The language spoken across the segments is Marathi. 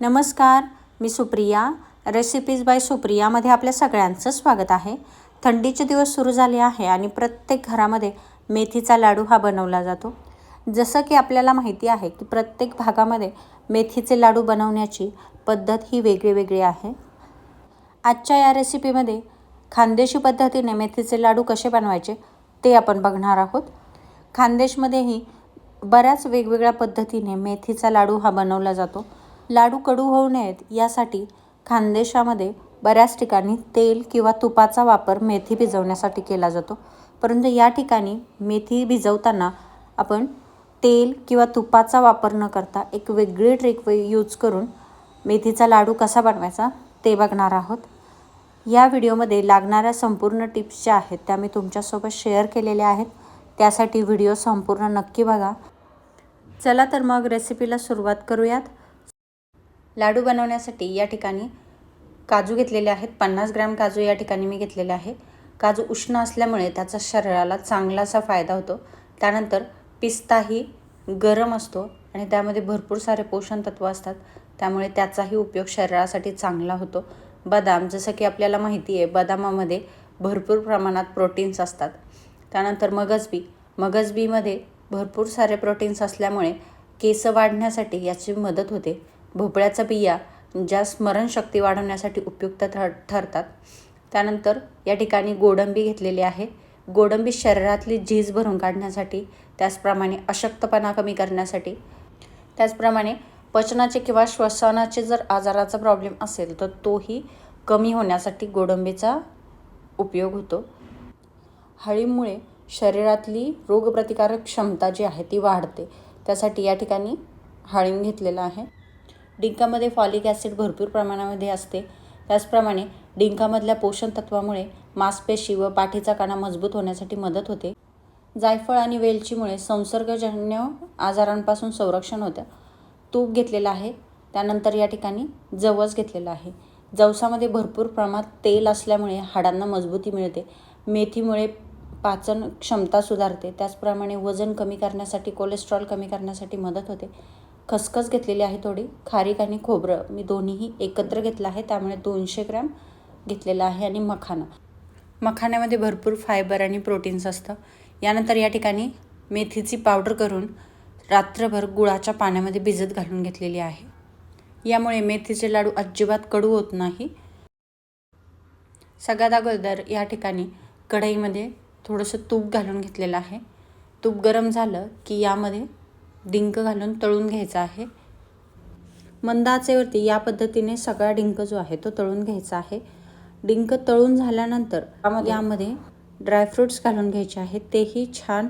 नमस्कार मी सुप्रिया. रेसिपीज बाय सुप्रियामध्ये आपल्या सगळ्यांचं स्वागत आहे. थंडीचे दिवस सुरू झाले आहे आणि प्रत्येक घरामध्ये मेथीचा लाडू हा बनवला जातो. जसं की आपल्याला माहिती आहे की प्रत्येक भागामध्ये मेथीचे लाडू बनवण्याची पद्धत ही वेगळी वेगळी आहे. आजच्या या रेसिपीमध्ये खानदेशी पद्धतीने मेथीचे लाडू कसे बनवायचे ते आपण बघणार आहोत. खानदेशमध्येही बऱ्याच वेगवेगळ्या पद्धतीने मेथीचा लाडू हा बनवला जातो. लाडू कडू होऊ नयेत यासाठी खानदेशामध्ये बऱ्याच ठिकाणी तेल किंवा तुपाचा वापर मेथी भिजवण्यासाठी केला जातो. परंतु या ठिकाणी मेथी भिजवताना आपण तेल किंवा तुपाचा वापर न करता एक वेगळी ट्रिक यूज करून मेथीचा लाडू कसा बनवायचा ते बघणार आहोत. या व्हिडिओमध्ये लागणाऱ्या संपूर्ण टिप्स ज्या आहेत त्या मी तुमच्यासोबत शेअर केलेल्या आहेत. त्यासाठी व्हिडिओ संपूर्ण नक्की बघा. चला तर मग रेसिपीला सुरुवात करूयात. लाडू बनवण्यासाठी या ठिकाणी काजू घेतलेले आहेत. पन्नास ग्रॅम काजू या ठिकाणी मी घेतलेले आहे. काजू उष्ण असल्यामुळे त्याचा शरीराला चांगलासा फायदा होतो. त्यानंतर पिस्ताही गरम असतो आणि त्यामध्ये भरपूर सारे पोषण तत्व असतात. त्यामुळे त्याचाही उपयोग शरीरासाठी चांगला होतो. बदाम जसं की आपल्याला माहिती आहे बदामामध्ये भरपूर प्रमाणात प्रोटीन्स असतात. त्यानंतर मगजबी. मगजबीमध्ये भरपूर सारे प्रोटीन्स असल्यामुळे केस वाढण्यासाठी याची मदत होते. भोपळ्याचा बिया ज्या स्मरणशक्ती वाढवण्यासाठी उपयुक्त ठर ठरतात. त्यानंतर या ठिकाणी गोडंबी घेतलेली आहे. गोडंबी शरीरातली झीज भरून काढण्यासाठी त्याचप्रमाणे अशक्तपणा कमी करण्यासाठी. त्याचप्रमाणे पचनाचे किंवा श्वसनाचे जर आजाराचा प्रॉब्लेम असेल तर तोही कमी होण्यासाठी गोडंबीचा उपयोग होतो. हळीमुळे शरीरातली रोगप्रतिकारक क्षमता जी आहे ती वाढते. त्यासाठी या ठिकाणी हळीम घेतलेलं आहे. डिंकामध्ये फॉलिक ॲसिड भरपूर प्रमाणामध्ये असते. त्याचप्रमाणे डिंकामधल्या पोषण तत्वामुळे मांसपेशी व पाठीचा काना मजबूत होण्यासाठी मदत होते. जायफळ आणि वेलचीमुळे संसर्गजन्य आजारांपासून संरक्षण होतं. तूप घेतलेलं आहे. त्यानंतर या ठिकाणी जवस घेतलेलं आहे. जवसामध्ये भरपूर प्रमाणात तेल असल्यामुळे हाडांना मजबूती मिळते. मेथीमुळे पाचन क्षमता सुधारते. त्याचप्रमाणे वजन कमी करण्यासाठी कोलेस्ट्रॉल कमी करण्यासाठी मदत होते. खसखस घेतलेली आहे थोडी. खारीक आणि खोबरं. मी दोन्हीही एकत्र घेतलं आहे. त्यामुळे दोनशे ग्रॅम घेतलेलं आहे आणि मखाना. मखाण्यामध्ये भरपूर फायबर आणि प्रोटीन्स असतं. यानंतर या ठिकाणी मेथीची पावडर करून रात्रभर गुळाच्या पाण्यामध्ये भिजत घालून घेतलेली आहे. यामुळे मेथीचे लाडू अजिबात कडू होत नाही. सगळ्यात अगोदर या ठिकाणी कढईमध्ये थोडंसं तूप घालून घेतलेलं आहे. तूप गरम झालं की यामध्ये डिंक घालून तळून घ्यायचा आहे. मंद आचेवरती या पद्धतीने सगळा डिंक जो आहे तो तळून घ्यायचा आहे. डिंक तळून झाल्यानंतर यामध्ये ड्रायफ्रूट्स घालून घ्यायचे आहेत. तेही छान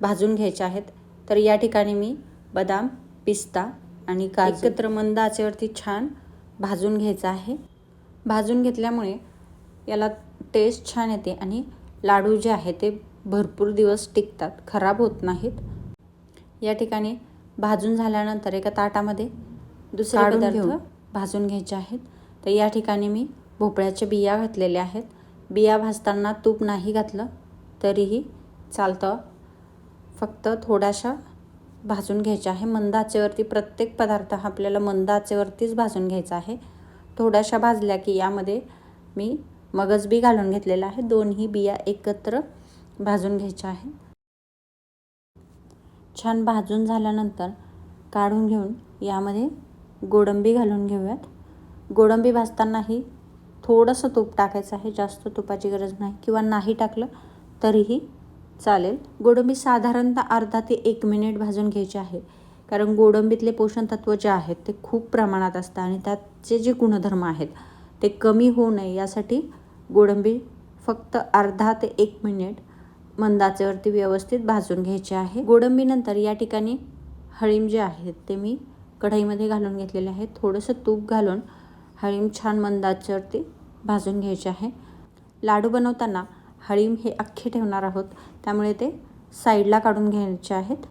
भाजून घ्यायचे आहेत. तर या ठिकाणी मी बदाम पिस्ता आणि काजू एकत्र मंद आचेवरती छान भाजून घ्यायचं आहे. भाजून घेतल्यामुळे याला टेस्ट छान येते आणि लाडू जे आहे ते भरपूर दिवस टिकतात खराब होत नाहीत. या ठिकाणी भाजून झाल्यानंतर एका ताटामध्ये दुसरे पदार्थ भाजून घ्यायचे आहेत. तर या ठिकाणी मी भोपळ्याच्या बिया घातलेल्या आहेत. बिया भाजताना तूप नाही घातलं तरीही चालतं. फक्त थोड्याशा भाजून घ्यायच्या आहे. मंद आचेवरती प्रत्येक पदार्थ हा आपल्याला मंद आचेवरतीच भाजून घ्यायचा आहे. थोड्याशा भाजल्या की यामध्ये मी मगज बी घालून घेतलेला आहे. दोन्ही बिया एकत्र भाजून घ्यायच्या आहे छान भाजून झाल्यानंतर काढून घेऊन यामध्ये गोडंबी घालून घेऊयात. गोडंबी भाजतानाही थोडंसं तूप टाकायचं आहे. जास्त तुपाची गरज नाही. किंवा नाही टाकलं तरीही चालेल. गोडंबी साधारणतः अर्धा ते एक मिनिट भाजून घ्यायची आहे. कारण गोडंबीतले पोषण तत्त्व जे आहेत ते खूप प्रमाणात असतात आणि त्याचे जे गुणधर्म आहेत ते कमी होऊ नये. यासाठी गोडंबी फक्त अर्धा ते एक मिनिट मंदाचेवरती व्यवस्थित भाजून घ्यायचे आहे. गोडंबीनंतर या ठिकाणी हळीम जे आहेत ते मी कढईमध्ये घालून घेतलेले आहे थोडंसं तूप घालून हळीम छान मंदाच्यावरती भाजून घ्यायचे आहे. लाडू बनवताना हळीम हे अख्खे ठेवणार आहोत. त्यामुळे ते साईडला काढून घ्यायचे आहेत.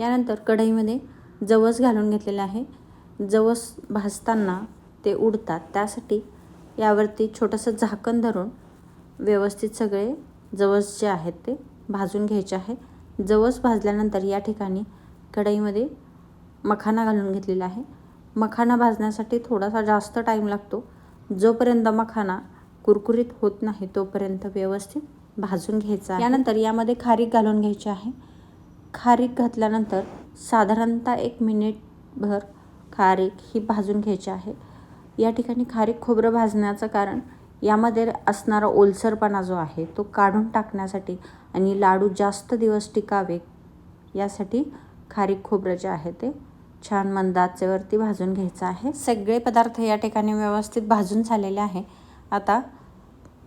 यानंतर कढईमध्ये जवस घालून घेतलेले आहे. जवस भाजताना ते उडतात. त्यासाठी यावरती छोटंसं झाकण धरून व्यवस्थित सगळे जवस जे आहेत ते भाजून घ्यायचे आहे. जवस भाजल्यानंतर या ठिकाणी कढईमध्ये मखाना घालून घेतलेला आहे. मखाना भाजण्यासाठी थोडासा जास्त टाईम लागतो. जोपर्यंत मखाना कुरकुरीत होत नाही तोपर्यंत व्यवस्थित भाजून घ्यायचा यानंतर यामध्ये खारीक घालून घ्यायची आहे. खारीक घातल्यानंतर साधारणतः एक मिनिटभर खारीक ही भाजून घ्यायची आहे. या ठिकाणी खारीक खोबरं भाजण्याचं कारण यामध्ये असणारा ओलसरपणा जो आहे तो काढून टाकण्यासाठी आणि लाडू जास्त दिवस टिकावे यासाठी खारीक खोबरं जे आहे ते छान मंद आचेवरती भाजून घ्यायचं आहे. सगळे पदार्थ या ठिकाणी व्यवस्थित भाजून झालेले आहे. आता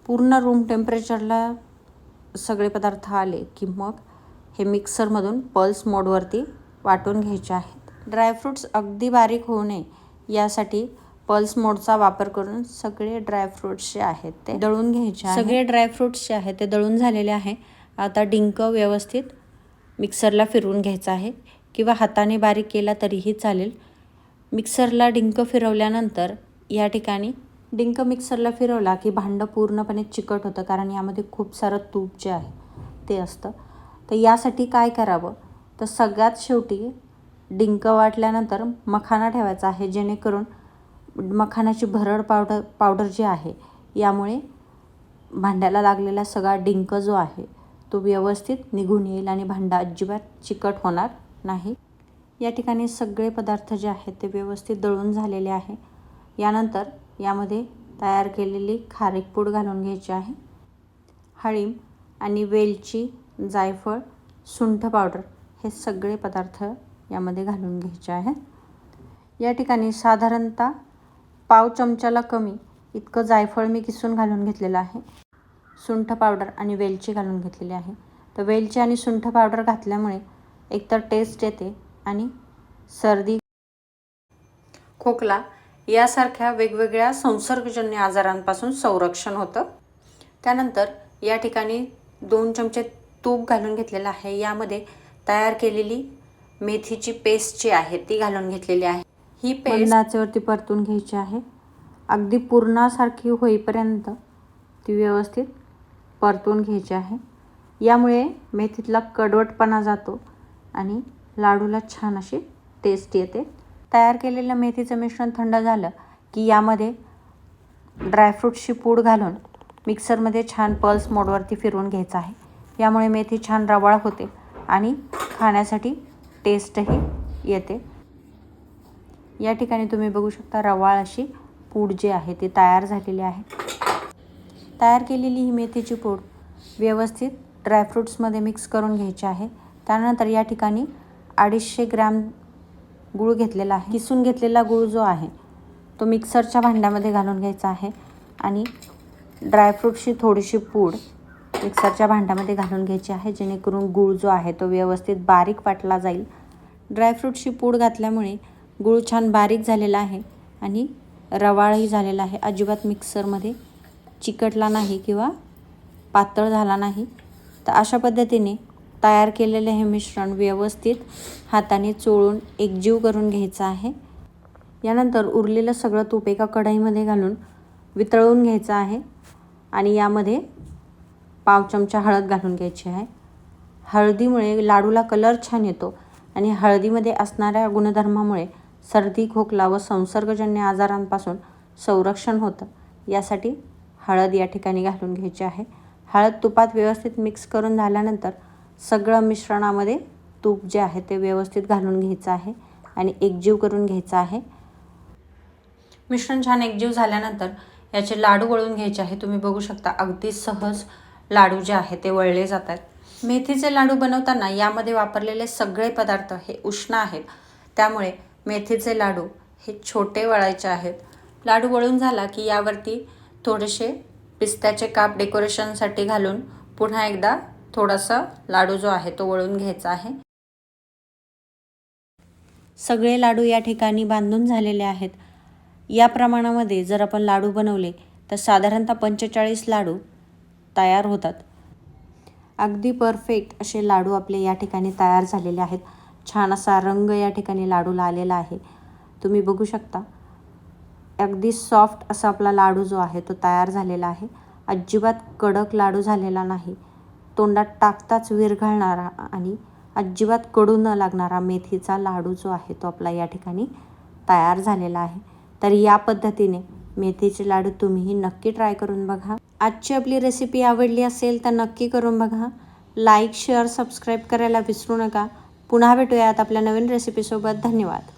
पूर्ण रूम टेम्परेचरला सगळे पदार्थ आले की मग हे मिक्सरमधून पल्स मोडवरती वाटून घ्यायचे आहेत. ड्रायफ्रूट्स अगदी बारीक होऊ नये यासाठी पल्स मोडचा वापर करून सगळे ड्रायफ्रूट्स जे आहेत ते दळून घ्यायचे सगळे ड्रायफ्रूट्स जे आहेत ते दळून झालेले आहे. आता डिंक व्यवस्थित मिक्सरला फिरवून घ्यायचा आहे किंवा हाताने बारीक केला तरीही चालेल. मिक्सरला डिंक फिरवल्यानंतर या ठिकाणी डिंक मिक्सरला फिरवला की भांडं पूर्णपणे चिकट होतं कारण यामध्ये खूप सारं तूप जे आहे ते असतं. तर यासाठी काय करावं? तर सगळ्यात शेवटी डिंक वाटल्यानंतर मखाना ठेवायचा आहे जेणेकरून मखानाची भरड पावडर पावडर जी आहे यामुळे भांड्याला लागलेला सगळा डिंक जो आहे तो व्यवस्थित निघून येईल आणि भांडा अजिबात चिकट होणार नाही. या ठिकाणी सगळे पदार्थ जे आहेत ते व्यवस्थित दळून झालेले आहे. यानंतर यामध्ये तयार केलेली खारीक पूड घालून घ्यायची आहे. हळीम आणि वेलची जायफळ सुंठ पावडर हे सगळे पदार्थ यामध्ये घालून घ्यायचे आहेत. या ठिकाणी साधारणतः पाव चमच्याला कमी इतकं जायफळ मी किसून घालून घेतलेलं आहे. सुंठ पावडर आणि वेलची घालून घेतलेली आहे. तर वेलची आणि सुंठ पावडर घातल्यामुळे एकतर टेस्ट येते आणि सर्दी खोकला यासारख्या वेगवेगळ्या संसर्गजन्य आजारांपासून संरक्षण होतं. त्यानंतर या ठिकाणी दोन चमचे तूप घालून घेतलेलं आहे. यामध्ये तयार केलेली मेथीची पेस्ट जी आहे ती घालून घेतलेली आहे. ही पेस्ट परतून घ्यायची आहे. अगदी पूर्णासारखी होईपर्यंत ती व्यवस्थित परतून घ्यायची आहे. यामुळे मेथीतला कडवटपणा जातो आणि लाडूला छान अशी टेस्ट येते. तयार केलेलं मेथीचं मिश्रण थंड झालं की यामध्ये ड्रायफ्रूटची पूड घालून मिक्सरमध्ये छान पल्स मोडवरती फिरवून घ्यायचं आहे. यामुळे मेथी छान रवाळ होते आणि खाण्यासाठी टेस्टही येते. या ठिकाणी तुम्ही बघू शकता रवाळ अशी पूड जी आहे ती तयार झालेली आहे. तयार केलेली ही मेथीची पूड व्यवस्थित ड्रायफ्रूट्समध्ये मिक्स करून घ्यायची आहे. त्यानंतर या ठिकाणी अडीचशे ग्रॅम गूळ घेतलेला आहे. किसून घेतलेला गूळ जो आहे तो मिक्सरच्या भांड्यामध्ये घालून घ्यायचा आहे आणि ड्रायफ्रूटची थोडीशी पूड मिक्सरच्या भांड्यामध्ये घालून घ्यायची आहे. जेणेकरून गूळ जो आहे तो व्यवस्थित बारीक वाटला जाईल. ड्रायफ्रूटची पूड घातल्यामुळे गूळ छान बारीक झालेला आहे आणि रवाळही झालेला आहे. अजिबात मिक्सरमध्ये चिकटला नाही किंवा पातळ झाला नाही. तर अशा पद्धतीने तयार केलेले हे मिश्रण व्यवस्थित हाताने चोळून एकजीव करून घ्यायचं आहे. यानंतर उरलेलं सगळं तूप एका कढईमध्ये घालून वितळवून घ्यायचं आहे आणि यामध्ये पाव चमचा हळद घालून घ्यायची आहे. हळदीमुळे लाडूला कलर छान येतो आणि हळदीमध्ये असणाऱ्या गुणधर्मामुळे सर्दी खोकला व संसर्गजन्य आजारांपासून संरक्षण होतं. यासाठी हळद या ठिकाणी घालून घ्यायची आहे. हळद तुपात व्यवस्थित मिक्स करून झाल्यानंतर सगळं मिश्रणामध्ये तूप जे आहे ते व्यवस्थित घालून घ्यायचं आहे आणि एकजीव करून घ्यायचं आहे. मिश्रण छान एकजीव झाल्यानंतर याचे लाडू वळून घ्यायचे आहे. तुम्ही बघू शकता अगदी सहज लाडू जे आहे ते वळले जातात मेथीचे लाडू बनवताना यामध्ये वापरलेले सगळे पदार्थ हे उष्ण आहेत. त्यामुळे मेथीचे लाडू हे छोटे वळायचे आहेत. लाडू वळून झाला की यावरती थोडेसे पिस्त्याचे काप डेकोरेशनसाठी घालून पुन्हा एकदा थोडासा लाडू जो आहे तो वळून घ्यायचा आहे. सगळे लाडू या ठिकाणी बांधून झालेले आहेत. या प्रमाणामध्ये जर आपण लाडू बनवले तर साधारणतः पंचेचाळीस लाडू तयार होतात. अगदी परफेक्ट असे लाडू आपले या ठिकाणी तयार झालेले आहेत. छान असा रंग या ठिकाणी लाडूला आलेला आहे. तुम्ही बघू शकता. अगदी सॉफ्ट असा आपला लाडू जो आहे तो तयार झालेला आहे. अजिबात कडक लाडू झालेला नाही. तोंडात टाकताच विरघळणारा आणि अजिबात कडू न लागणारा मेथीचा लाडू जो आहे तो आपला या ठिकाणी तयार झालेला आहे. तर या पद्धतीने मेथीचे लाडू तुम्हीही नक्की ट्राय करून बघा. आजची आपली रेसिपी आवडली असेल तर नक्की करून बघा. लाईक शेअर सबस्क्राईब करायला विसरू नका. पुन्हा भेटूयात आपल्या नवीन रेसिपीसोबत धन्यवाद.